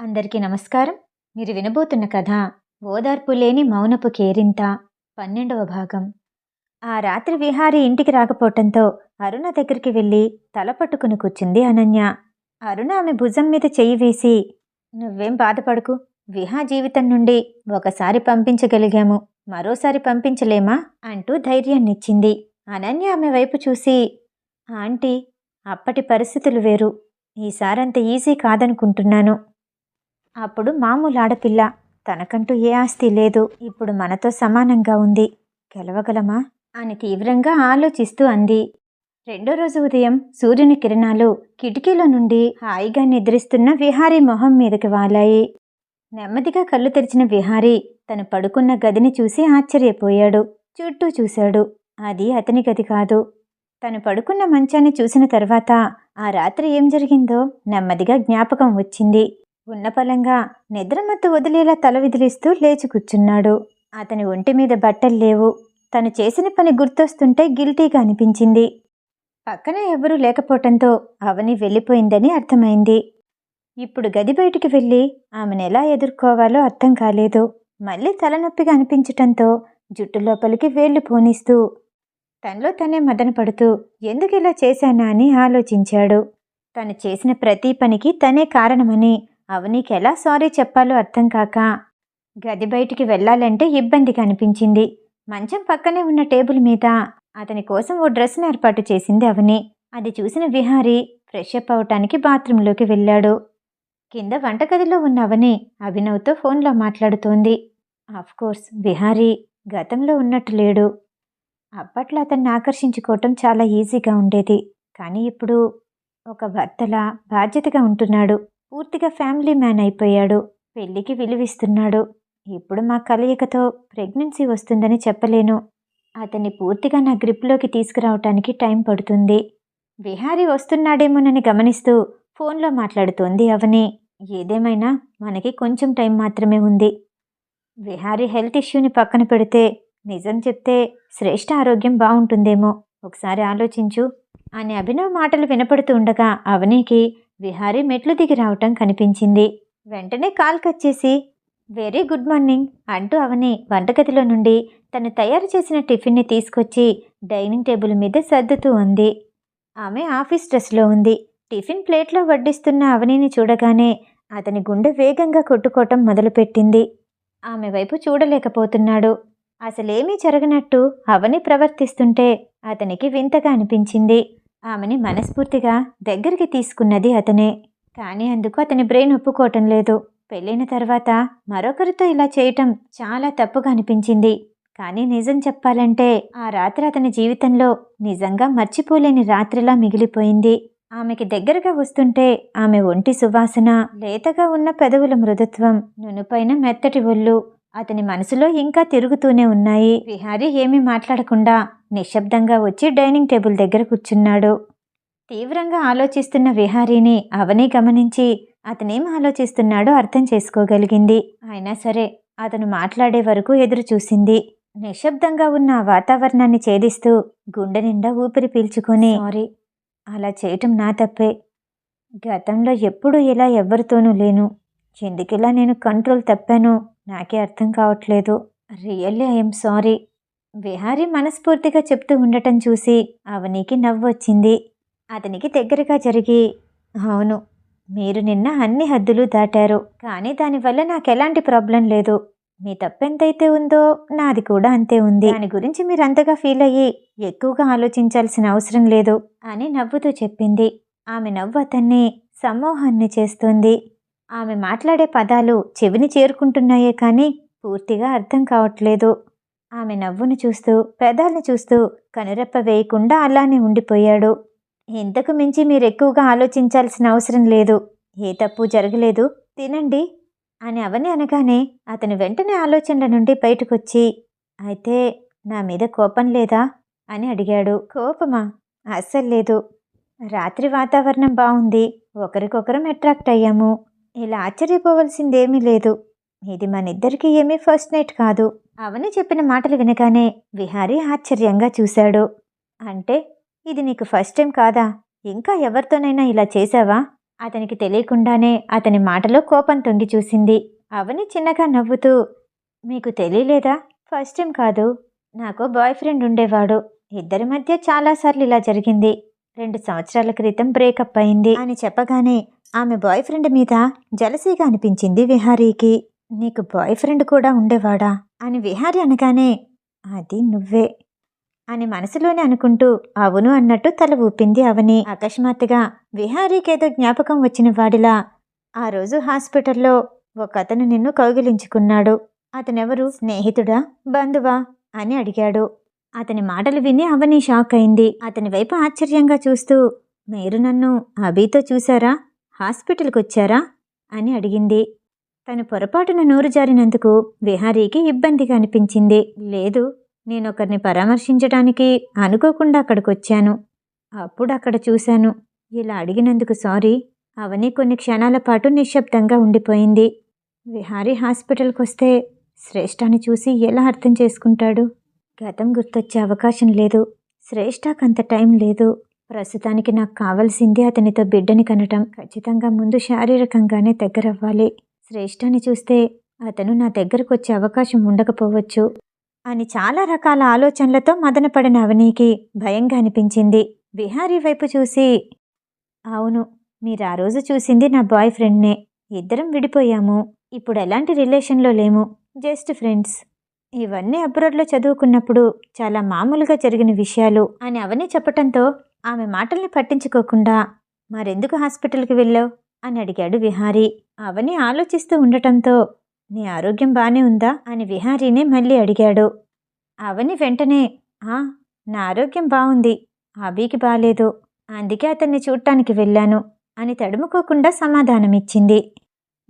అందరికీ నమస్కారం. మీరు వినబోతున్న కథ ఓదార్పు లేని మౌనపు కేరింత పన్నెండవ భాగం. ఆ రాత్రి విహారి ఇంటికి రాకపోవటంతో అరుణ దగ్గరికి వెళ్ళి తల పట్టుకుని కూర్చుంది అనన్య. అరుణ ఆమె భుజం మీద చెయ్యి వేసి నువ్వేం బాధపడకు. విహా జీవితం నుండి ఒకసారి పంపించగలిగాము. మరోసారి పంపించలేమా? అంటూ ధైర్యాన్నిచ్చింది అనన్య ఆమె వైపు చూసి ఆంటీ అప్పటి పరిస్థితులు వేరు. ఈసారంత ఈజీ కాదనుకుంటున్నాను. అప్పుడు మామూలు ఆడపిల్ల. తనకంటూ ఏ ఆస్తి లేదు. ఇప్పుడు మనతో సమానంగా ఉంది. గెలవగలమా? అని తీవ్రంగా ఆలోచిస్తూ అంది. రెండో రోజు ఉదయం సూర్యుని కిరణాలు కిటికీలో నుండి హాయిగా నిద్రిస్తున్న విహారీ మొహం మీదకి వాలాయి. నెమ్మదిగా కళ్ళు తెరిచిన విహారీ తను పడుకున్న గదిని చూసి ఆశ్చర్యపోయాడు. చుట్టూ చూశాడు. అది అతని గది కాదు. తను పడుకున్న మంచాన్ని చూసిన తర్వాత ఆ రాత్రి ఏం జరిగిందో నెమ్మదిగా జ్ఞాపకం వచ్చింది. ఉన్నపలంగా నిద్రమత్తు వదిలేలా తల విదిలిస్తూ లేచి కూర్చున్నాడు. అతని ఒంటి మీద బట్టలు లేవు. తను చేసిన పని గుర్తొస్తుంటే గిల్టీగా అనిపించింది. పక్కన ఎవరూ లేకపోవటంతో అవని వెళ్ళిపోయిందని అర్థమైంది. ఇప్పుడు గది బయటికి వెళ్ళి ఆమెను ఎలా ఎదుర్కోవాలో అర్థం కాలేదు. మళ్ళీ తలనొప్పిగా అనిపించటంతో జుట్టు లోపలికి వేళ్ళు పోనిస్తూ తనలో తనే మదన పడుతూ ఎందుకు ఇలా చేశానా అని ఆలోచించాడు. తను చేసిన ప్రతి పనికి తనే కారణమని అవనీకి ఎలా సారీ చెప్పాలో అర్థం కాక గది బయటికి వెళ్ళాలంటే ఇబ్బందిగా అనిపించింది మంచం పక్కనే ఉన్న టేబుల్ మీద అతని కోసం ఓ డ్రెస్ను ఏర్పాటు చేసింది అవని. అది చూసిన విహారీ ఫ్రెష్ అప్ అవటానికి బాత్రూంలోకి వెళ్ళాడు. కింద వంటగదిలో ఉన్న అవని అభినవ్తో ఫోన్లో మాట్లాడుతోంది. కోర్స్ విహారీ గతంలో ఉన్నట్టు లేడు. అప్పట్లో అతన్ని ఆకర్షించుకోవటం చాలా ఈజీగా ఉండేది. కానీ ఇప్పుడు ఒక భర్తలా బాధ్యతగా ఉంటున్నాడు. పూర్తిగా ఫ్యామిలీ మ్యాన్ అయిపోయాడు. పెళ్ళికి విలువిస్తున్నాడు. ఇప్పుడు మా కలయికతో ప్రెగ్నెన్సీ వస్తుందని చెప్పలేను. అతన్ని పూర్తిగా నా గ్రిప్లోకి తీసుకురావటానికి టైం పడుతుంది. విహారీ వస్తున్నాడేమోనని గమనిస్తూ ఫోన్లో మాట్లాడుతోంది అవని. ఏదేమైనా మనకి కొంచెం టైం మాత్రమే ఉంది. విహారీ హెల్త్ ఇష్యూని పక్కన పెడితే నిజం చెప్తే శ్రేష్ఠ ఆరోగ్యం బాగుంటుందేమో. ఒకసారి ఆలోచించు. అని అభినవ్ మాటలు వినపడుతూ ఉండగా అవనీకి విహారీ మెట్లు దిగి రావటం కనిపించింది. వెంటనే కాల్ కట్ చేసి వెరీ గుడ్ మార్నింగ్ అంటూ అవని వంటగదిలో నుండి తను తయారు చేసిన టిఫిన్ని తీసుకొచ్చి డైనింగ్ టేబుల్ మీద సర్దుతూ ఉంది. ఆమె ఆఫీస్ డ్రెస్లో ఉంది. టిఫిన్ ప్లేట్లో వడ్డిస్తున్న అవనిని చూడగానే అతని గుండె వేగంగా కొట్టుకోవటం మొదలుపెట్టింది. ఆమె వైపు చూడలేకపోతున్నాడు. అసలేమీ జరగనట్టు అవని ప్రవర్తిస్తుంటే అతనికి వింతగా అనిపించింది. ఆమెని మనస్ఫూర్తిగా దగ్గరికి తీసుకున్నది అతనే. కానీ అందుకు అతని బ్రెయిన్ ఒప్పుకోవటం లేదు. పెళ్ళైన తర్వాత మరొకరితో ఇలా చేయటం చాలా తప్పుగా అనిపించింది. కానీ నిజం చెప్పాలంటే ఆ రాత్రి అతని జీవితంలో నిజంగా మర్చిపోలేని రాత్రిలా మిగిలిపోయింది. ఆమెకి దగ్గరగా వస్తుంటే ఆమె ఒంటి సువాసన లేతగా ఉన్న పెదవుల మృదుత్వం నునుపైన మెత్తటి ఒళ్ళు అతని మనసులో ఇంకా తిరుగుతూనే ఉన్నాయి. విహారీ ఏమీ మాట్లాడకుండా నిశ్శబ్దంగా వచ్చి డైనింగ్ టేబుల్ దగ్గర కూర్చున్నాడు. తీవ్రంగా ఆలోచిస్తున్న విహారీని అవని గమనించి అతనేం ఆలోచిస్తున్నాడో అర్థం చేసుకోగలిగింది. అయినా సరే అతను మాట్లాడే వరకు ఎదురు చూసింది. నిశ్శబ్దంగా ఉన్న వాతావరణాన్ని ఛేదిస్తూ గుండె నిండా ఊపిరి పీల్చుకొని సారీ. అలా చేయటం నా తప్పే. గతంలో ఎప్పుడూ ఇలా ఎవరితోనూ లేను. ఎందుకిలా నేను కంట్రోల్ తప్పానో నాకే అర్థం కావట్లేదు. Really I'm sorry. విహారి మనస్ఫూర్తిగా చెప్తూ ఉండటం చూసి అవనికి నవ్వొచ్చింది. అతనికి దగ్గరగా జరిగి అవును మీరు నిన్న అన్ని హద్దులు దాటారు కానీ దానివల్ల నాకు ఎలాంటి ప్రాబ్లం లేదు. మీ తప్పెంతైతే ఉందో నాది కూడా అంతే ఉంది. దాని గురించి మీరు అంతగా ఫీల్ అయ్యి ఎక్కువగా ఆలోచించాల్సిన అవసరం లేదు అని నవ్వుతూ చెప్పింది. ఆమె నవ్వు అతన్ని సమ్మోహాన్ని చేస్తుంది. ఆమె మాట్లాడే పదాలు చెవిని చేరుకుంటున్నాయే కానీ పూర్తిగా అర్థం కావట్లేదు. ఆమె నవ్వును చూస్తూ పెదాలను చూస్తూ కనురెప్ప వేయకుండా అలానే ఉండిపోయాడు. ఇంతకు మించి మీరు ఎక్కువగా ఆలోచించాల్సిన అవసరం లేదు. ఏ తప్పు జరగలేదు. తినండి అని అవని అనగానే అతను వెంటనే ఆలోచనల నుండి బయటకొచ్చి అయితే నా మీద కోపం లేదా? అని అడిగాడు. కోపమా? అస్సలు లేదు. రాత్రి వాతావరణం బాగుంది ఒకరికొకరం అట్రాక్ట్ అయ్యాము. ఇలా ఆశ్చర్యపోవలసిందేమీ లేదు. ఇది మనిద్దరికీ ఏమీ ఫస్ట్ నైట్ కాదు. అవని చెప్పిన మాటలు వినగానే విహారీ ఆశ్చర్యంగా చూశాడు. అంటే ఇది నీకు ఫస్ట్ టైం కాదా? ఇంకా ఎవరితోనైనా ఇలా చేశావా? అతనికి తెలియకుండానే అతని మాటలో కోపం తొంగి చూసింది. అవని చిన్నగా నవ్వుతూ మీకు తెలియలేదా? ఫస్ట్ టైం కాదు. నాకు బాయ్ ఫ్రెండ్ ఉండేవాడు. ఇద్దరి మధ్య చాలాసార్లు ఇలా జరిగింది. రెండు సంవత్సరాల క్రితం బ్రేకప్ అయింది అని చెప్పగానే ఆమె బాయ్ ఫ్రెండ్ మీద జలసీగా అనిపించింది విహారీకి. నీకు బాయ్ ఫ్రెండ్ కూడా ఉండేవాడా? అని విహారి అనగానే అది నువ్వే అని మనసులోనే అనుకుంటూ అవును అన్నట్టు తల ఊపింది అవని. అకస్మాత్తుగా విహారీకేదో జ్ఞాపకం వచ్చిన వాడిలా ఆ రోజు హాస్పిటల్లో ఒక అతను నిన్ను కౌగిలించుకున్నాడు. అతనెవరు? స్నేహితుడా? బంధువా? అని అడిగాడు. అతని మాటలు విని అవని షాక్ అయింది. అతని వైపు ఆశ్చర్యంగా చూస్తూ మీరు నన్ను అభితో చూశారా హాస్పిటల్కి వచ్చారా అని అడిగింది. తను పొరపాటున నోరు జారినందుకు విహారీకి ఇబ్బందిగా అనిపించింది. లేదు నేనొకరిని పరామర్శించడానికి అనుకోకుండా అక్కడికొచ్చాను. అప్పుడు అక్కడ చూశాను. ఇలా అడిగినందుకు సారీ. అవని కొన్ని క్షణాల పాటు నిశ్శబ్దంగా ఉండిపోయింది. విహారీ హాస్పిటల్కి వస్తే శ్రేష్ఠాన్ని చూసి ఎలా అర్థం చేసుకుంటాడు? గతం గుర్తొచ్చే అవకాశం లేదు. శ్రేష్ఠకంత టైం లేదు. ప్రస్తుతానికి నాకు కావలసింది అతనితో బిడ్డని కనటం. ఖచ్చితంగా ముందు శారీరకంగానే దగ్గరవ్వాలి. శ్రేష్ఠాన్ని చూస్తే అతను నా దగ్గరకు వచ్చే అవకాశం ఉండకపోవచ్చు అని చాలా రకాల ఆలోచనలతో మదనపడిన అవనీకి భయంగా అనిపించింది. బిహారీ వైపు చూసి అవును మీరు ఆ రోజు చూసింది నా బాయ్ ఫ్రెండ్నే. ఇద్దరం విడిపోయాము. ఇప్పుడు ఎలాంటి రిలేషన్లో లేము. Just friends. ఇవన్నీ అబ్రాడ్లో చదువుకున్నప్పుడు చాలా మామూలుగా జరిగిన విషయాలు అని అవని చెప్పటంతో ఆమె మాటల్ని పట్టించుకోకుండా మరెందుకు హాస్పిటల్కి వెళ్ళావు? అని అడిగాడు విహారీ. అవని ఆలోచిస్తూ ఉండటంతో నీ ఆరోగ్యం బానే ఉందా? అని విహారీనే మళ్ళీ అడిగాడు. అవని వెంటనే ఆ నా ఆరోగ్యం బాగుంది అబీకి బాలేదు. అందుకే అతన్ని చూడటానికి వెళ్ళాను అని తడుముకోకుండా సమాధానమిచ్చింది.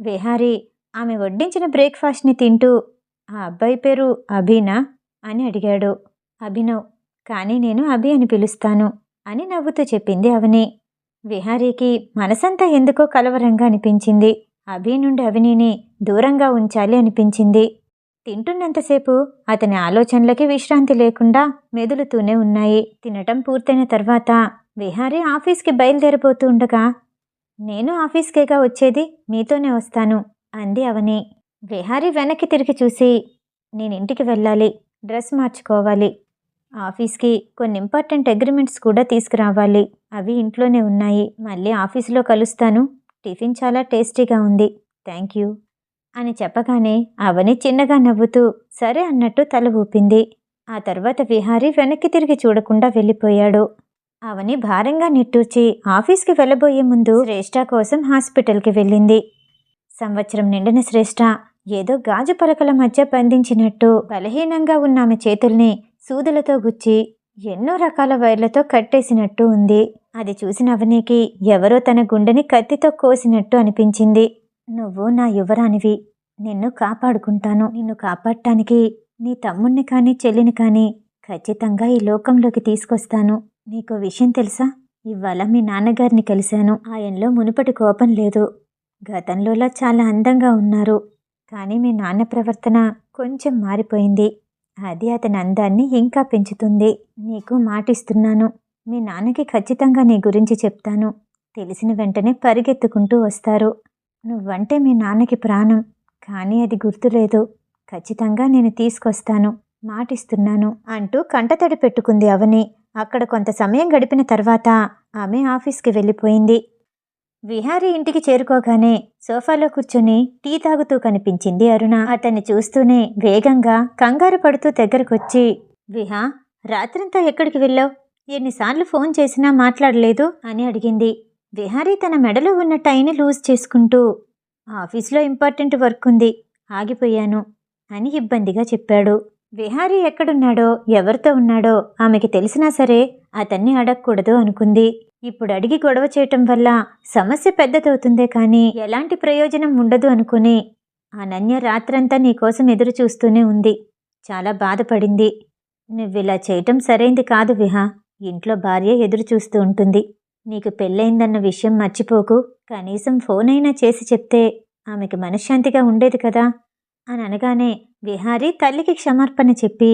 విహారీ ఆమె వడ్డించిన బ్రేక్ఫాస్ట్ని తింటూ ఆ అబ్బాయి పేరు అభినా? అని అడిగాడు. అభినవ్ కానీ నేను అభి అని పిలుస్తాను అని నవ్వుతూ చెప్పింది అవని. విహారీకి మనసంతా ఎందుకో కలవరంగా అనిపించింది. అభి నుండి అవినీని దూరంగా ఉంచాలి అనిపించింది. తింటున్నంతసేపు అతని ఆలోచనలకి విశ్రాంతి లేకుండా మెదులుతూనే ఉన్నాయి. తినటం పూర్తయిన తర్వాత విహారీ ఆఫీస్కి బయలుదేరబోతూ ఉండగా నేను ఆఫీస్కేగా వచ్చేది మీతోనే వస్తాను అంది అవని. విహారీ వెనక్కి తిరిగి చూసి నేను ఇంటికి వెళ్ళాలి డ్రెస్ మార్చుకోవాలి ఆఫీస్కి కొన్ని ఇంపార్టెంట్ అగ్రిమెంట్స్ కూడా తీసుకురావాలి. అవి ఇంట్లోనే ఉన్నాయి. మళ్ళీ ఆఫీసులో కలుస్తాను. టిఫిన్ చాలా టేస్టీగా ఉంది. Thank you. అని చెప్పగానే అవని చిన్నగా నవ్వుతూ సరే అన్నట్టు తల ఊపింది. ఆ తర్వాత విహారి వెనక్కి తిరిగి చూడకుండా వెళ్ళిపోయాడు. అవని భారంగా నిట్టూర్చి ఆఫీస్కి వెళ్ళబోయే ముందు శ్రేష్ఠ కోసం హాస్పిటల్కి వెళ్ళింది. సంవత్సరం నిండిన శ్రేష్ఠ ఏదో గాజు పలకల మధ్య బంధించినట్టు బలహీనంగా ఉన్న ఆమె చేతుల్ని సూదులతో గుచ్చి ఎన్నో రకాల వైర్లతో కట్టేసినట్టు ఉంది. అది చూసిన అవనీకి ఎవరో తన గుండెని కత్తితో కోసినట్టు అనిపించింది. నువ్వు నా యువరానివి. నిన్ను కాపాడుకుంటాను. నిన్ను కాపాడటానికి నీ తమ్ముణ్ణి కానీ చెల్లిని కానీ ఖచ్చితంగా ఈ లోకంలోకి తీసుకొస్తాను. నీకు విషయం తెలుసా? ఇవాళ మీ నాన్నగారిని కలిశాను. ఆయనలో మునుపటి కోపం లేదు. గతంలోలా చాలా అందంగా ఉన్నారు. కానీ మీ నాన్న ప్రవర్తన కొంచెం మారిపోయింది. అది అతని అందాన్ని ఇంకా పెంచుతుంది. నీకు మాటిస్తున్నాను. మీ నాన్నకి ఖచ్చితంగా నీ గురించి చెప్తాను. తెలిసిన వెంటనే పరిగెత్తుకుంటూ వస్తారు. నువ్వంటే మీ నాన్నకి ప్రాణం. కానీ అది గుర్తులేదు. ఖచ్చితంగా నేను తీసుకొస్తాను. మాటిస్తున్నాను అంటూ కంటతడి పెట్టుకుంది అవని. అక్కడ కొంత సమయం గడిపిన తర్వాత ఆమె ఆఫీస్కి వెళ్ళిపోయింది. విహారీ ఇంటికి చేరుకోగానే సోఫాలో కూర్చొని టీ తాగుతూ కనిపించింది అరుణ. అతన్ని చూస్తూనే వేగంగా కంగారు పడుతూ దగ్గరకొచ్చి విహా రాత్రంతా ఎక్కడికి వెళ్ళావు? ఎన్నిసార్లు ఫోన్ చేసినా మాట్లాడలేదు? అని అడిగింది. విహారీ తన మెడలో ఉన్న టైని లూజ్ చేసుకుంటూ ఆఫీస్లో ఇంపార్టెంట్ వర్క్ ఉంది ఆగిపోయాను అని ఇబ్బందిగా చెప్పాడు. విహారీ ఎక్కడున్నాడో ఎవరితో ఉన్నాడో ఆమెకి తెలిసినా సరే అతన్ని అడగకూడదు అనుకుంది. ఇప్పుడు అడిగి గొడవ చేయటం వల్ల సమస్య పెద్దదవుతుందే కానీ ఎలాంటి ప్రయోజనం ఉండదు అనుకుని అనన్య రాత్రంతా నీకోసం ఎదురు చూస్తూనే ఉంది. చాలా బాధపడింది. నువ్విలా చేయటం సరైంది కాదు విహా. ఇంట్లో భార్య ఎదురు చూస్తూ ఉంటుంది. నీకు పెళ్ళయిందన్న విషయం మర్చిపోకు. కనీసం ఫోన్ అయినా చేసి చెప్తే ఆమెకి మనశ్శాంతిగా ఉండేది కదా? అని అనగానే విహారీ తల్లికి క్షమార్పణ చెప్పి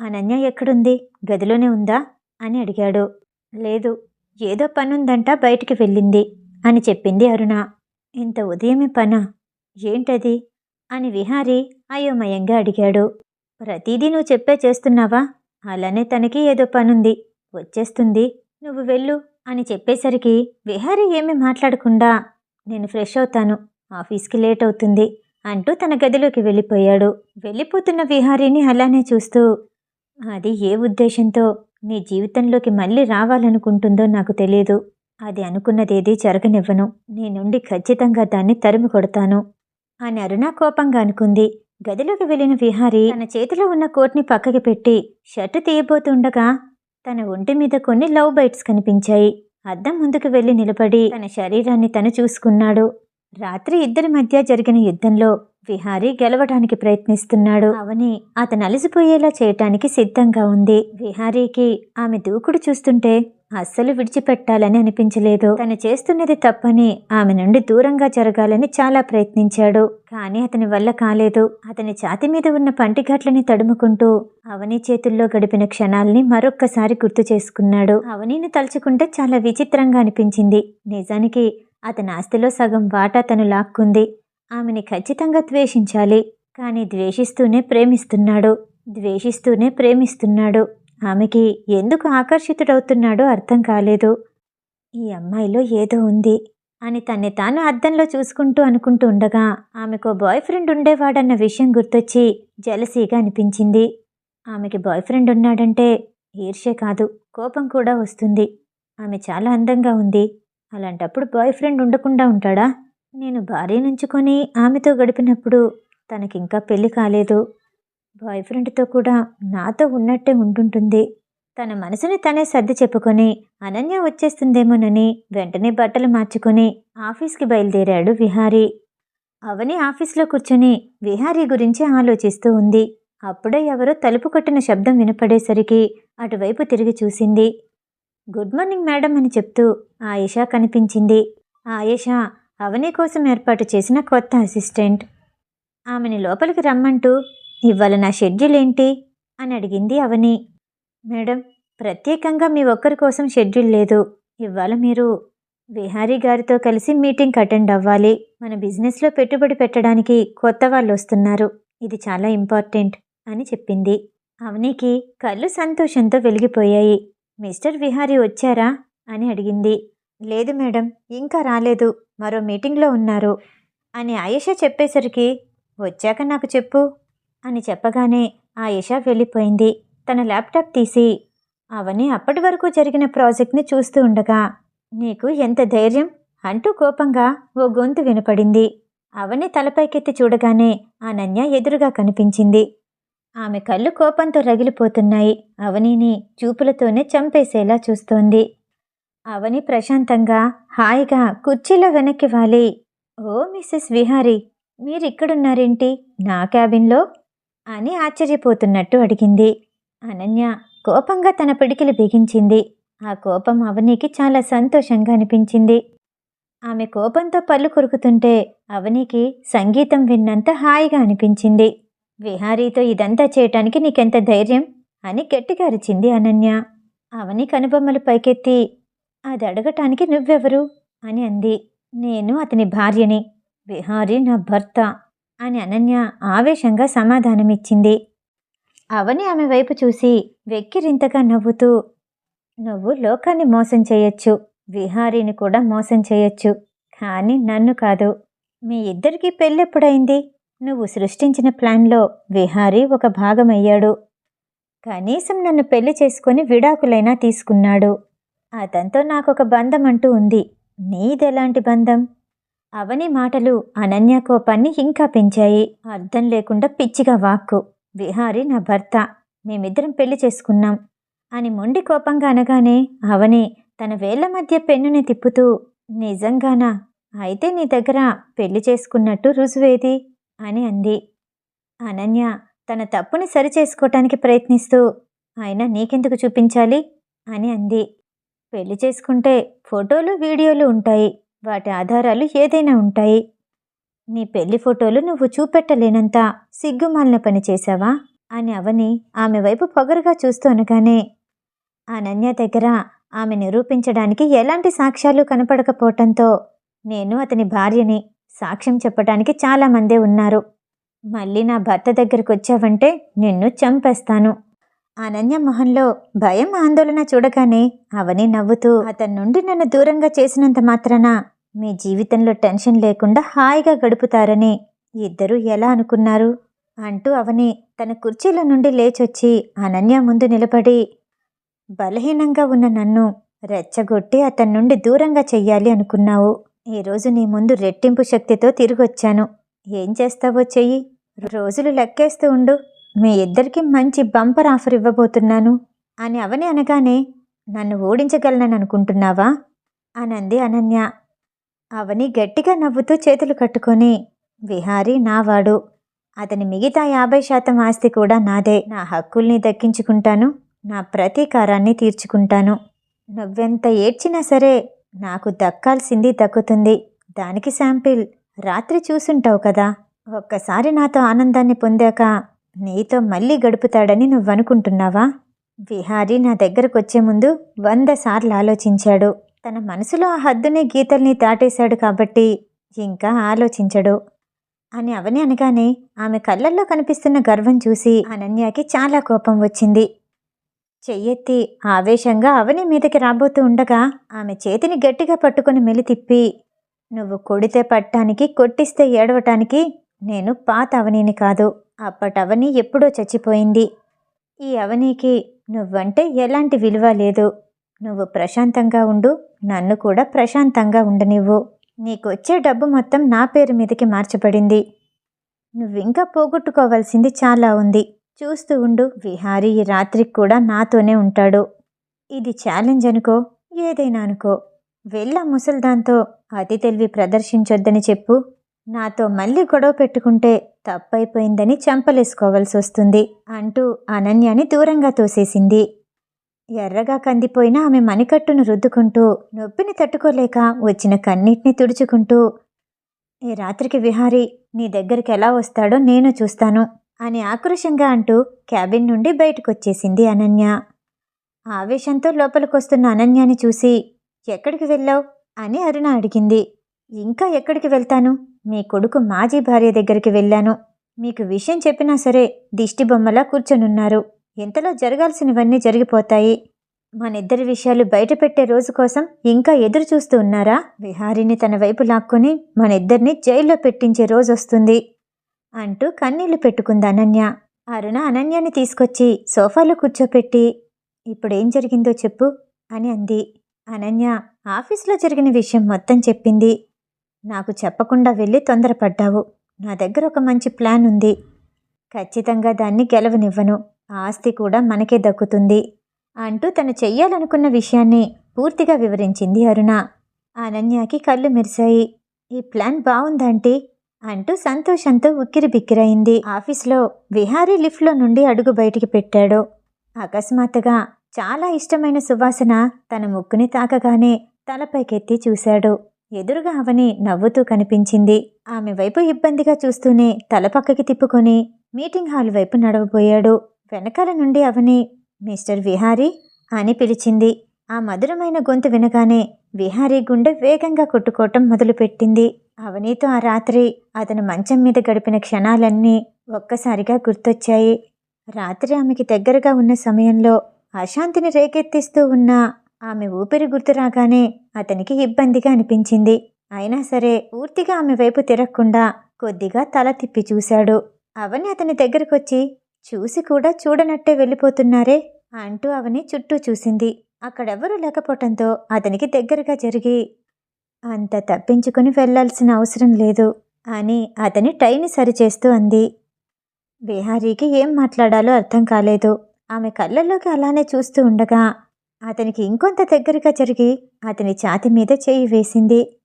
అనన్య ఎక్కడుంది? గదిలోనే ఉందా? అని అడిగాడు. లేదు. ఏదో పనుందంట బయటికి వెళ్ళింది అని చెప్పింది అరుణ. ఇంత ఉదయమే పనా. ఏంటది? అని విహారీ అయోమయంగా అడిగాడు. ప్రతిదీ నువ్వు చెప్పే చేస్తున్నావా? అలానే తనకి ఏదో పనుంది. వచ్చేస్తుంది. నువ్వు వెళ్ళు అని చెప్పేసరికి విహారీ ఏమీ మాట్లాడకుండా నేను ఫ్రెష్ అవుతాను. ఆఫీస్కి లేట్ అవుతుంది అంటూ తన గదిలోకి వెళ్ళిపోయాడు. వెళ్ళిపోతున్న విహారీని అలానే చూస్తూ అది ఏ ఉద్దేశంతో? నీ జీవితంలోకి మళ్ళీ రావాలనుకుంటుందో నాకు తెలియదు అది అనుకున్నదేదీ జరగనివ్వను. నీ నుండి ఖచ్చితంగా దాన్ని తరిమి కొడతాను. అని అరుణ కోపంగా అనుకుంది. గదిలోకి వెళ్ళిన విహారీ తన చేతిలో ఉన్న కోట్ని పక్కకి పెట్టి షర్టు తీయబోతుండగా తన ఒంటి మీద కొన్ని లవ్ బైట్స్ కనిపించాయి. అద్దం ముందుకు వెళ్ళి నిలబడి తన శరీరాన్ని తను చూసుకున్నాడు. రాత్రి ఇద్దరి మధ్య జరిగిన యుద్ధంలో విహారీ గెలవడానికి ప్రయత్నిస్తున్నాడు. అవని అతను అలసిపోయేలా చేయటానికి సిద్ధంగా ఉంది. విహారీకి ఆమె దూకుడు చూస్తుంటే అస్సలు విడిచిపెట్టాలని అనిపించలేదు. తను చేస్తున్నది తప్పని ఆమె నుండి దూరంగా జరగాలని చాలా ప్రయత్నించాడు. కానీ అతని వల్ల కాలేదు. అతని ఛాతి మీద ఉన్న పంటిఘాట్లని తడుముకుంటూ అవని చేతుల్లో గడిపిన క్షణాల్ని మరొక్కసారి గుర్తు చేసుకున్నాడు. అవనీని తలుచుకుంటే చాలా విచిత్రంగా అనిపించింది. నిజానికి అతని ఆస్తిలో సగం వాటా తను లాక్కుంది. ఆమెని ఖచ్చితంగా ద్వేషించాలి. కానీ ద్వేషిస్తూనే ప్రేమిస్తున్నాడు. ద్వేషిస్తూనే ప్రేమిస్తున్నాడు. ఆమెకి ఎందుకు ఆకర్షితుడవుతున్నాడో అర్థం కాలేదు. ఈ అమ్మాయిలో ఏదో ఉంది. అని తన్ని తాను అద్దంలో చూసుకుంటూ అనుకుంటూ ఉండగా ఆమెకు బాయ్ ఫ్రెండ్ ఉండేవాడన్న విషయం గుర్తొచ్చి జలసీగా అనిపించింది. ఆమెకి బాయ్ ఫ్రెండ్ ఉన్నాడంటే ఈర్ష్య కాదు కోపం కూడా వస్తుంది. ఆమె చాలా అందంగా ఉంది. అలాంటప్పుడు బాయ్ ఫ్రెండ్ ఉండకుండా ఉంటాడా? నేను భార్యనుంచుకొని ఆమెతో గడిపినప్పుడు తనకింకా పెళ్ళి కాలేదు. బాయ్ ఫ్రెండ్తో కూడా నాతో ఉన్నట్టే ఉంటుంటుంది తన మనసుని తనే సర్ది చెప్పుకొని అనన్య వచ్చేస్తుందేమోనని వెంటనే బట్టలు మార్చుకొని ఆఫీస్కి బయలుదేరాడు విహారీ. అవని ఆఫీస్లో కూర్చొని విహారీ గురించి ఆలోచిస్తూ ఉంది. అప్పుడే ఎవరో తలుపు కొట్టిన శబ్దం వినపడేసరికి అటువైపు తిరిగి చూసింది. గుడ్ మార్నింగ్ మేడం అని చెప్తూ ఆయేషా కనిపించింది. ఆయేషా అవని కోసం ఏర్పాటు చేసిన కొత్త అసిస్టెంట్. ఆమెని లోపలికి రమ్మంటూ ఇవాళ నా షెడ్యూల్ ఏంటి? అని అడిగింది అవని. మేడం ప్రత్యేకంగా మీ ఒక్కరి కోసం షెడ్యూల్ లేదు. ఇవాళ మీరు విహారీ గారితో కలిసి మీటింగ్ అటెండ్ అవ్వాలి. మన బిజినెస్లో పెట్టుబడి పెట్టడానికి కొత్త వాళ్ళు వస్తున్నారు. ఇది చాలా ఇంపార్టెంట్ అని చెప్పింది. అవనికి కళ్ళు సంతోషంతో వెలిగిపోయాయి. మిస్టర్ విహారీ వచ్చారా? అని అడిగింది. లేదు మేడం ఇంకా రాలేదు. మరో మీటింగ్లో ఉన్నారు. అని ఆయేష చెప్పేసరికి వచ్చాక నాకు చెప్పు అని చెప్పగానే ఆయేషా వెళ్ళిపోయింది. తన ల్యాప్టాప్ తీసి అవని అప్పటి వరకు జరిగిన ప్రాజెక్ట్ని చూస్తూ ఉండగా నీకు ఎంత ధైర్యం? అంటూ కోపంగా ఓ గొంతు వినపడింది. అవని తలపైకెత్తి చూడగానే అనన్య ఎదురుగా కనిపించింది. ఆమె కళ్ళు కోపంతో రగిలిపోతున్నాయి. అవనిని చూపులతోనే చంపేసేలా చూస్తోంది. అవని ప్రశాంతంగా హాయిగా కుర్చీలో వెనక్కి వాలి. ఓ మిస్సెస్ విహారీ మీరిక్కడున్నారేంటి? నా క్యాబిన్లో? అని ఆశ్చర్యపోతున్నట్టు అడిగింది. అనన్య కోపంగా తన పిడికిలు బిగించింది. ఆ కోపం అవనికి చాలా సంతోషంగా అనిపించింది. ఆమె కోపంతో పళ్ళు కొరుకుతుంటే అవనికి సంగీతం విన్నంత హాయిగా అనిపించింది. విహారీతో ఇదంతా చేయటానికి నీకెంత ధైర్యం? అని గట్టిగా అరిచింది అనన్య. అవని కనుబొమ్మలు పైకెత్తి అది అడగటానికి నువ్వెవరు అని అంది. నేను అతని భార్యని. విహారీ నా భర్త అని అనన్య ఆవేశంగా సమాధానమిచ్చింది. అవని ఆమె వైపు చూసి వెక్కిరింతగా నవ్వుతూ నువ్వు లోకాన్ని మోసం చేయొచ్చు. విహారీని కూడా మోసం చేయొచ్చు. కానీ నన్ను కాదు. మీ ఇద్దరికీ పెళ్ళెప్పుడైంది నువ్వు సృష్టించిన ప్లాన్లో విహారీ ఒక భాగమయ్యాడు. కనీసం నన్ను పెళ్ళి చేసుకొని విడాకులైనా తీసుకున్నాడు. అతనితో నాకొక బంధం అంటూ ఉంది. నీదెలాంటి బంధం? అవని మాటలు అనన్య కోపాన్ని ఇంకా పెంచాయి. అర్థం లేకుండా పిచ్చిగా వాక్కు. విహారి నా భర్త. మేమిద్దరం పెళ్ళి చేసుకున్నాం. అని మొండి కోపంగా అనగానే అవని తన వేళ్ళ మధ్య పెన్నుని తిప్పుతూ నిజంగానా? అయితే నీ దగ్గర పెళ్ళి చేసుకున్నట్టు రుజువేది? అని అంది. అనన్య తన తప్పుని సరిచేసుకోవటానికి ప్రయత్నిస్తూ ఆయన నీకెందుకు చూపించాలి? అని అంది. పెళ్ళి చేసుకుంటే ఫోటోలు వీడియోలు ఉంటాయి. వాటి ఆధారాలు ఏదైనా ఉంటాయి. నీ పెళ్ళి ఫోటోలు నువ్వు చూపెట్టలేనంత సిగ్గుమాలిన పని చేశావా? అని అవని ఆమె వైపు పొగరుగా చూస్తూ అనగానే అనన్య దగ్గర ఆమె నిరూపించడానికి ఎలాంటి సాక్ష్యాలు కనపడకపోవటంతో నేను అతని భార్యని సాక్ష్యం చెప్పడానికి చాలామందే ఉన్నారు. మళ్ళీ నా భర్త దగ్గరికి వచ్చావంటే నిన్ను చంపేస్తాను. అనన్య మొహంలో భయం ఆందోళన చూడగానే అవని నవ్వుతూ అతని నుండి నన్ను దూరంగా చేసినంత మాత్రాన మీ జీవితంలో టెన్షన్ లేకుండా హాయిగా గడుపుతారని ఇద్దరూ ఎలా అనుకున్నారు? అంటూ అవని తన కుర్చీల నుండి లేచొచ్చి అనన్య ముందు నిలబడి బలహీనంగా ఉన్న నన్ను రెచ్చగొట్టి అతని నుండి దూరంగా చెయ్యాలి అనుకున్నావు. ఈరోజు నీ ముందు రెట్టింపు శక్తితో తిరిగొచ్చాను. ఏం చేస్తావో చెయ్యి. రోజులు లెక్కేస్తూ ఉండు. మీ ఇద్దరికి మంచి బంపర్ ఆఫర్ ఇవ్వబోతున్నాను. అని అవని అనగానే నన్ను ఓడించగలనని అనుకుంటున్నావా? అనంది అనన్య. అవని గట్టిగా నవ్వుతూ చేతులు కట్టుకొని విహారీ నావాడు. అతని మిగతా యాభై శాతం ఆస్తి కూడా నాదే. నా హక్కుల్ని దక్కించుకుంటాను. నా ప్రతీకారాన్ని తీర్చుకుంటాను. నువ్వెంత ఏడ్చినా సరే నాకు దక్కాల్సింది దక్కుతుంది. దానికి శాంపిల్. రాత్రి చూసుంటావు కదా. ఒక్కసారి నాతో ఆనందాన్ని పొందాక నీతో మళ్ళీ గడుపుతాడని నువ్వనుకుంటున్నావా? విహారీ నా దగ్గరకు వచ్చే ముందు వంద సార్లు ఆలోచించాడు. తన మనసులో ఆ హద్దుని గీతల్ని దాటేశాడు కాబట్టి ఇంకా ఆలోచించడు. అని అవని అనగానే ఆమె కళ్ళల్లో కనిపిస్తున్న గర్వం చూసి అనన్యకి చాలా కోపం వచ్చింది. చెయ్యెత్తి ఆవేశంగా అవని మీదకి రాబోతూ ఉండగా ఆమె చేతిని గట్టిగా పట్టుకుని మెలితిప్పి నువ్వు కొడితే పట్టానికి కొట్టిస్తే ఏడవటానికి నేను పాత అవనీని కాదు. అప్పటవని ఎప్పుడో చచ్చిపోయింది. ఈ అవనీకి నువ్వంటే ఎలాంటి విలువ లేదు. నువ్వు ప్రశాంతంగా ఉండు నన్ను కూడా ప్రశాంతంగా ఉండనివ్వు. నీకొచ్చే డబ్బు మొత్తం నా పేరు మీదకి మార్చబడింది. నువ్వింకా పోగొట్టుకోవాల్సింది చాలా ఉంది. చూస్తూ ఉండు విహారీ ఈ రాత్రికి కూడా నాతోనే ఉంటాడు. ఇది ఛాలెంజ్ అనుకో ఏదైనా అనుకో. వెళ్ళా ముసల్దాంతో అతి తెలివి ప్రదర్శించొద్దని చెప్పు. నాతో మళ్ళీ గొడవ పెట్టుకుంటే తప్పైపోయిందని చంపలేసుకోవాల్సి వస్తుంది అంటూ అనన్యని దూరంగా తోసేసింది. ఎర్రగా కందిపోయిన ఆమె మణికట్టును రుద్దుకుంటూ నొప్పిని తట్టుకోలేక వచ్చిన కన్నీటిని తుడుచుకుంటూ ఈ రాత్రికి విహారీ నీ దగ్గరికి ఎలా వస్తాడో నేను చూస్తాను. అని ఆక్రోషంగా అంటూ క్యాబిన్ నుండి బయటకొచ్చేసింది అనన్య. ఆవేశంతో లోపలికొస్తున్న అనన్యని చూసి ఎక్కడికి వెళ్ళావు? అని అరుణ అడిగింది. ఇంకా ఎక్కడికి వెళ్తాను? మీ కొడుకు మాజీ భార్య దగ్గరికి వెళ్ళాను. మీకు విషయం చెప్పినా సరే దిష్టి బొమ్మలా కూర్చొనున్నారు. ఇంతలో జరగాల్సినవన్నీ జరిగిపోతాయి. మనిద్దరి విషయాలు బయటపెట్టే రోజు కోసం ఇంకా ఎదురు చూస్తూ ఉన్నారా? విహారిని తన వైపు లాక్కొని మనిద్దరిని జైల్లో పెట్టించే రోజు వస్తుంది అంటూ కన్నీళ్ళు పెట్టుకుంది అనన్య. అరుణ అనన్యాని తీసుకొచ్చి సోఫాలో కూర్చోపెట్టి ఇప్పుడేం జరిగిందో చెప్పు అని అంది. అనన్య ఆఫీస్లో జరిగిన విషయం మొత్తం చెప్పింది. నాకు చెప్పకుండా వెళ్ళి తొందరపడ్డావు. నా దగ్గర ఒక మంచి ప్లాన్ ఉంది. ఖచ్చితంగా దాన్ని గెలవనివ్వను. ఆస్తి కూడా మనకే దక్కుతుంది అంటూ తను చెయ్యాలనుకున్న విషయాన్ని పూర్తిగా వివరించింది అరుణ. అనన్యకి కళ్ళు మెరిశాయి. ఈ ప్లాన్ బాగుందంటీ అంటూ సంతోషంతో ఉక్కిరి బిక్కిరైంది ఆఫీస్లో విహారీ లిఫ్ట్లో నుండి అడుగు బయటికి పెట్టాడు. అకస్మాత్తుగా చాలా ఇష్టమైన సువాసన తన ముక్కుని తాకగానే తలపైకెత్తి చూశాడు. ఎదురుగా అవని నవ్వుతూ కనిపించింది. ఆమె వైపు ఇబ్బందిగా చూస్తూనే తల పక్కకి తిప్పుకొని మీటింగ్ హాల్ వైపు నడవబోయాడు. వెనకాల నుండి అవని మిస్టర్ విహారీ అని పిలిచింది. ఆ మధురమైన గొంతు వినగానే విహారీ గుండె వేగంగా కొట్టుకోవటం మొదలుపెట్టింది. అవనీతో ఆ రాత్రి. అతను మంచం మీద గడిపిన క్షణాలన్నీ ఒక్కసారిగా గుర్తొచ్చాయి. రాత్రి ఆమెకి దగ్గరగా ఉన్న సమయంలో అశాంతిని రేకెత్తిస్తూ ఉన్న ఆమె ఊపిరి గుర్తు రాగానే అతనికి ఇబ్బందిగా అనిపించింది. అయినా సరే పూర్తిగా ఆమె వైపు తిరగకుండా కొద్దిగా తల తిప్పి చూశాడు. అవని అతని దగ్గరకొచ్చి చూసి కూడా చూడనట్టే వెళ్ళిపోతున్నారే అంటూ అవని చుట్టూ చూసింది. అక్కడెవరూ లేకపోవటంతో అతనికి దగ్గరగా జరిగి అంత తప్పించుకుని వెళ్ళాల్సిన అవసరం లేదు అని అతని టైని సరిచేస్తూ అంది. విహారీకి ఏం మాట్లాడాలో అర్థం కాలేదు. ఆమె కళ్ళల్లోకి అలానే చూస్తూ ఉండగా అతనికి ఇంకొంత దగ్గరగా జరిగి అతని ఛాతి మీద చేయి వేసింది.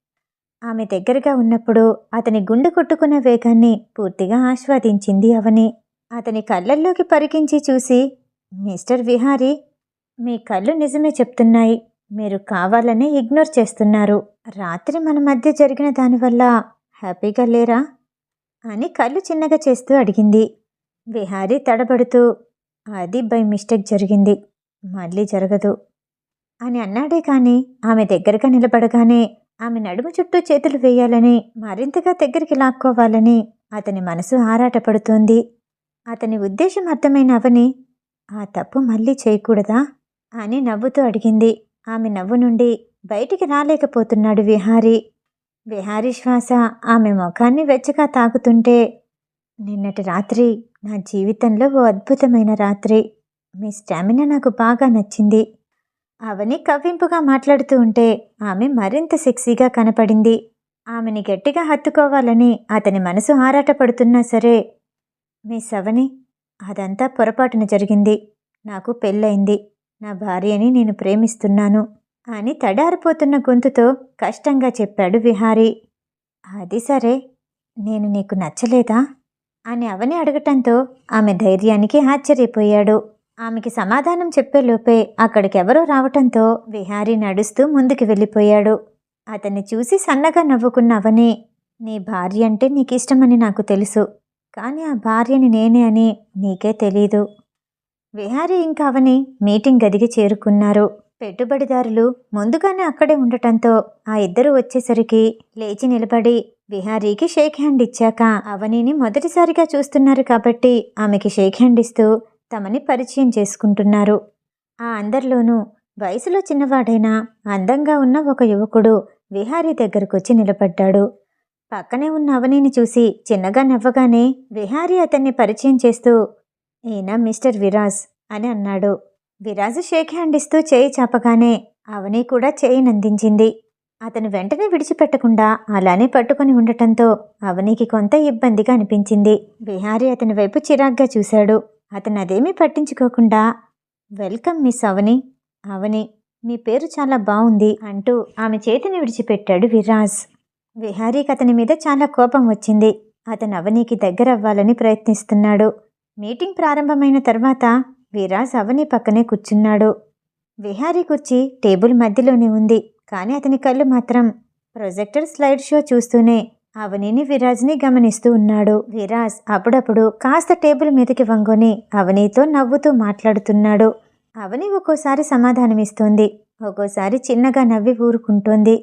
ఆమె దగ్గరగా ఉన్నప్పుడు అతని గుండె కొట్టుకున్న వేగాన్ని పూర్తిగా ఆస్వాదించింది అవని. అతని కళ్ళల్లోకి పరికించి చూసి మిస్టర్ విహారీ మీ కళ్ళు నిజమే చెప్తున్నాయి. మీరు కావాలని ఇగ్నోర్ చేస్తున్నారు. రాత్రి మన మధ్య జరిగిన దానివల్ల హ్యాపీగా లేరా? అని కళ్ళు చిన్నగా చేస్తూ అడిగింది. విహారీ తడబడుతూ అది బై మిస్టేక్ జరిగింది. మళ్ళీ జరగదు. అని అన్నాడే కానీ ఆమె దగ్గరగా నిలబడగానే ఆమె నడుము చుట్టూ చేతులు వేయాలని మరింతగా దగ్గరికి లాక్కోవాలని అతని మనసు ఆరాటపడుతోంది. అతని ఉద్దేశం అర్థమైన అవని ఆ తప్పు మళ్ళీ చేయకూడదా? అని నవ్వుతూ అడిగింది. ఆమె నవ్వు నుండి బయటికి రాలేకపోతున్నాడు విహారీ. విహారీ శ్వాస ఆమె ముఖాన్ని వెచ్చగా తాకుతుంటే నిన్నటి రాత్రి నా జీవితంలో ఓ అద్భుతమైన రాత్రి. మీ స్టామినా నాకు బాగా నచ్చింది. అవని కవ్వింపుగా మాట్లాడుతూ ఉంటే ఆమె మరింత సెక్సీగా కనపడింది. ఆమెని గట్టిగా హత్తుకోవాలని అతని మనసు ఆరాటపడుతున్నా సరే మిస్ సవని అదంతా పొరపాటున జరిగింది. నాకు పెళ్ళయింది. నా భార్యని నేను ప్రేమిస్తున్నాను అని తడారిపోతున్న గొంతుతో కష్టంగా చెప్పాడు విహారీ. అది సరే నేను నీకు నచ్చలేదా? అని అవని అడగటంతో ఆమె ధైర్యానికి ఆశ్చర్యపోయాడు. ఆమెకి సమాధానం చెప్పేలోపే అక్కడికెవరో రావటంతో విహారీ నడుస్తూ ముందుకు వెళ్ళిపోయాడు. అతన్ని చూసి సన్నగా నవ్వుకున్న అవని నీ భార్య అంటే నీకిష్టమని నాకు తెలుసు కానీ ఆ భార్యని నేనే అని నీకే తెలీదు. విహారీ ఇంకా అవని మీటింగ్ గదికి చేరుకున్నారు. పెట్టుబడిదారులు ముందుగానే అక్కడే ఉండటంతో ఆ ఇద్దరు వచ్చేసరికి లేచి నిలబడి విహారీకి షేక్ హ్యాండ్ ఇచ్చాక అవనిని మొదటిసారిగా చూస్తున్నారు కాబట్టి ఆమెకి షేక్ హ్యాండ్ ఇస్తూ తమని పరిచయం చేసుకుంటున్నారు. ఆ అందరిలోనూ వయసులో చిన్నవాడైనా అందంగా ఉన్న ఒక యువకుడు విహారీ దగ్గరకొచ్చి నిలబడ్డాడు. పక్కనే ఉన్న అవనిని చూసి చిన్నగా నవ్వగానే విహారీ అతన్ని పరిచయం చేస్తూ ఈయన మిస్టర్ విరాజ్? అని అన్నాడు. విరాజ్ షేక్ హ్యాండ్ ఇస్తూ చేయి చాపగానే అవని కూడా చేయి నందించింది. అతను వెంటనే విడిచిపెట్టకుండా అలానే పట్టుకొని ఉండటంతో అవనికి కొంత ఇబ్బందిగా అనిపించింది. బిహారీ అతని వైపు చిరాగ్గా చూశాడు. అతను అదేమీ పట్టించుకోకుండా వెల్కమ్ మిస్ అవని. అవని మీ పేరు చాలా బాగుంది అంటూ ఆమె చేతిని విడిచిపెట్టాడు విరాజ్. విహారీకి అతని మీద చాలా కోపం వచ్చింది. అతను అవనికి దగ్గరవ్వాలని ప్రయత్నిస్తున్నాడు. మీటింగ్ ప్రారంభమైన తర్వాత విరాజ్ అవని పక్కనే కూర్చున్నాడు. విహారీ కుర్చీ టేబుల్ మధ్యలోనే ఉంది. కానీ అతని కళ్ళు మాత్రం ప్రొజెక్టర్ స్లైడ్ షో చూస్తూనే అవనిని విరాజ్ని గమనిస్తూ ఉన్నాడు. విరాజ్ అప్పుడప్పుడు కాస్త టేబుల్ మీదకి వంగొని అవనితో నవ్వుతూ మాట్లాడుతున్నాడు. అవని ఒక్కోసారి సమాధానమిస్తోంది. ఒక్కోసారి చిన్నగా నవ్వి ఊరుకుంటోంది.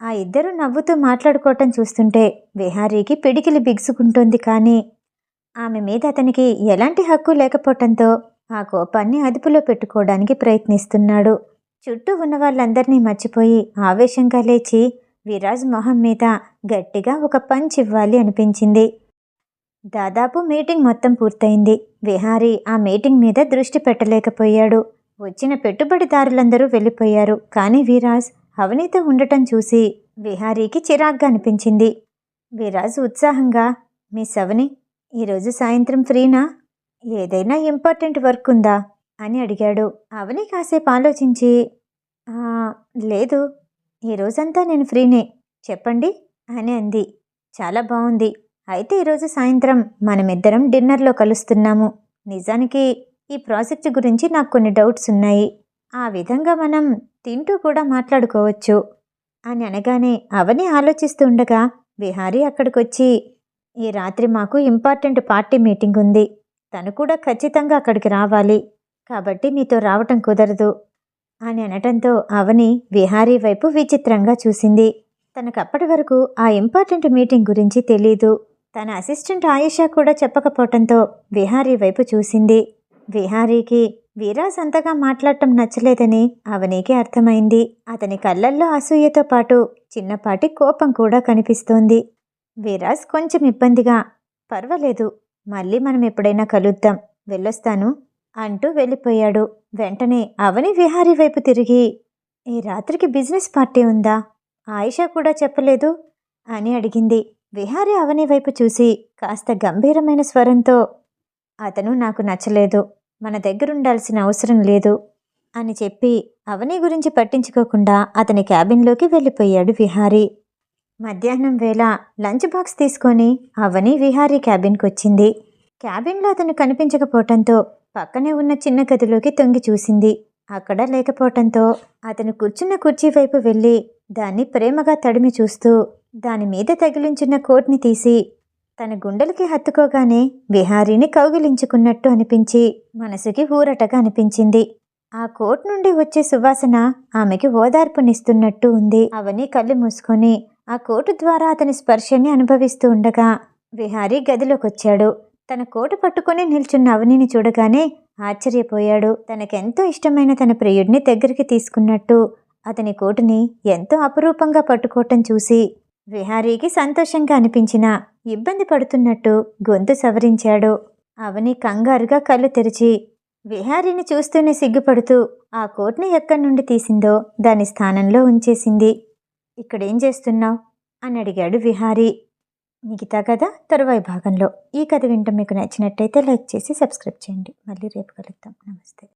ఆ ఇద్దరు నవ్వుతూ మాట్లాడుకోవటం చూస్తుంటే విహారీకి పిడికిలి బిగుసుకుంటోంది కానీ ఆమె మీద అతనికి ఎలాంటి హక్కు లేకపోవటంతో ఆ కోపాన్ని అదుపులో పెట్టుకోవడానికి ప్రయత్నిస్తున్నాడు. చుట్టూ ఉన్న వాళ్ళందరినీ మర్చిపోయి ఆవేశంగా లేచి విరాజ్ మొహం మీద గట్టిగా ఒక పంచ్ ఇవ్వాలి అనిపించింది. దాదాపు మీటింగ్ మొత్తం పూర్తయింది. విహారీ ఆ మీటింగ్ మీద దృష్టి పెట్టలేకపోయాడు. వచ్చిన పెట్టుబడిదారులందరూ వెళ్ళిపోయారు. కానీ విరాజ్ అవనితో ఉండటం చూసి విహారీకి చిరాగ్గా అనిపించింది. విరాజ్ ఉత్సాహంగా మిస్ అవని ఈరోజు సాయంత్రం ఫ్రీనా? ఏదైనా ఇంపార్టెంట్ వర్క్ ఉందా? అని అడిగాడు. అవని కాసేపు ఆలోచించి లేదు. ఈ రోజంతా నేను ఫ్రీనే. చెప్పండి అని అంది. చాలా బాగుంది అయితే ఈరోజు సాయంత్రం మనమిద్దరం డిన్నర్లో కలుస్తున్నాము. నిజానికి ఈ ప్రాజెక్ట్ గురించి నాకు కొన్ని డౌట్స్ ఉన్నాయి. ఆ విధంగా మనం తింటూ కూడా మాట్లాడుకోవచ్చు అని అనగానే అవని ఆలోచిస్తూ ఉండగా విహారీ అక్కడికొచ్చి ఈ రాత్రి మాకు ఇంపార్టెంట్ పార్టీ మీటింగ్ ఉంది. తను కూడా ఖచ్చితంగా అక్కడికి రావాలి. కాబట్టి మీతో రావటం కుదరదు. అని అనటంతో అవని విహారీ వైపు విచిత్రంగా చూసింది. తనకు అప్పటి వరకు ఆ ఇంపార్టెంట్ మీటింగ్ గురించి తెలీదు. తన అసిస్టెంట్ ఆయేషా కూడా చెప్పకపోవటంతో విహారీ వైపు చూసింది. విహారీకి వీరాజ్ అంతగా మాట్లాడటం నచ్చలేదని అవనికి అర్థమైంది. అతని కళ్ళల్లో అసూయతో పాటు చిన్నపాటి కోపం కూడా కనిపిస్తోంది. విరాజ్ కొంచెం ఇబ్బందిగా పర్వాలేదు మళ్ళీ మనం ఎప్పుడైనా కలుద్దాం వెళ్ళొస్తాను అంటూ వెళ్ళిపోయాడు. వెంటనే అవని విహారీ వైపు తిరిగి ఈ రాత్రికి బిజినెస్ పార్టీ ఉందా? ఆయిషా కూడా చెప్పలేదు? అని అడిగింది. విహారీ అవని వైపు చూసి కాస్త గంభీరమైన స్వరంతో అతను నాకు నచ్చలేదు మన దగ్గరుండాల్సిన అవసరం లేదు అని చెప్పి అవని గురించి పట్టించుకోకుండా అతని క్యాబిన్లోకి వెళ్ళిపోయాడు విహారీ. మధ్యాహ్నం వేళ లంచ్ బాక్స్ తీసుకొని అవని విహారీ క్యాబిన్కి వచ్చింది క్యాబిన్లో అతను కనిపించకపోవటంతో పక్కనే ఉన్న చిన్న గదిలోకి తొంగి చూసింది. అక్కడ లేకపోవటంతో అతను కూర్చున్న కుర్చీ వైపు వెళ్ళి దాన్ని ప్రేమగా తడిమి చూస్తూ దాని మీద తగిలించిన కోట్ని తీసి తన గుండెలకి హత్తుకోగానే విహారీని కౌగిలించుకున్నట్టు అనిపించి మనసుకి ఊరటగా అనిపించింది. ఆ కోట్ నుండి వచ్చే సువాసన ఆమెకి ఓదార్పునిస్తున్నట్టు ఉంది. అవని కళ్ళు మూసుకొని ఆ కోటు ద్వారా అతని స్పర్శని అనుభవిస్తూ ఉండగా విహారీ గదిలోకొచ్చాడు. తన కోటు పట్టుకొని నిల్చున్న అవనిని చూడగానే ఆశ్చర్యపోయాడు. తనకెంతో ఇష్టమైన తన ప్రియుడిని దగ్గరికి తీసుకున్నట్టు అతని కోటుని ఎంతో అపురూపంగా పట్టుకోవటం చూసి విహారీకి సంతోషంగా అనిపించిన ఇబ్బంది పడుతున్నట్టు గొంతు సవరించాడు. అవని కంగారుగా కళ్ళు తెరిచి విహారీని చూస్తూనే సిగ్గుపడుతూ ఆ కోట్ని ఎక్కడి నుండి తీసిందో దాని స్థానంలో ఉంచేసింది. ఇక్కడేం చేస్తున్నావు? అని అడిగాడు విహారీ. మిగతా కథ తరువాయి భాగంలో. ఈ కథ వింటం మీకు నచ్చినట్టయితే లైక్ చేసి సబ్స్క్రైబ్ చేయండి. మళ్ళీ రేపు కలుద్దాం. నమస్తే.